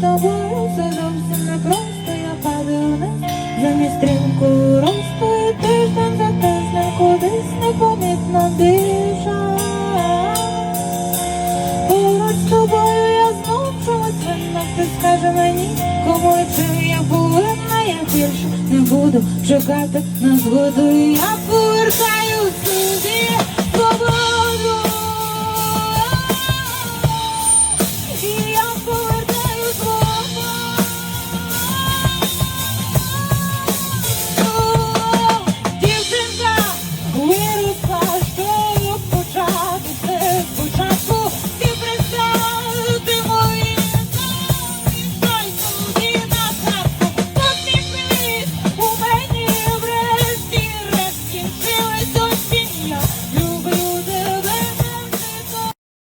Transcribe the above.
тобою все зовсім не просто я падаю вниз. Замість стрімку росту і тиждень за тиждень кудись непомітно біжа Поруч з тобою я знов чомусь винна, ти скаже мені, кому і чим я повинна, я більше не буду шукати на згоду, я повертаюсь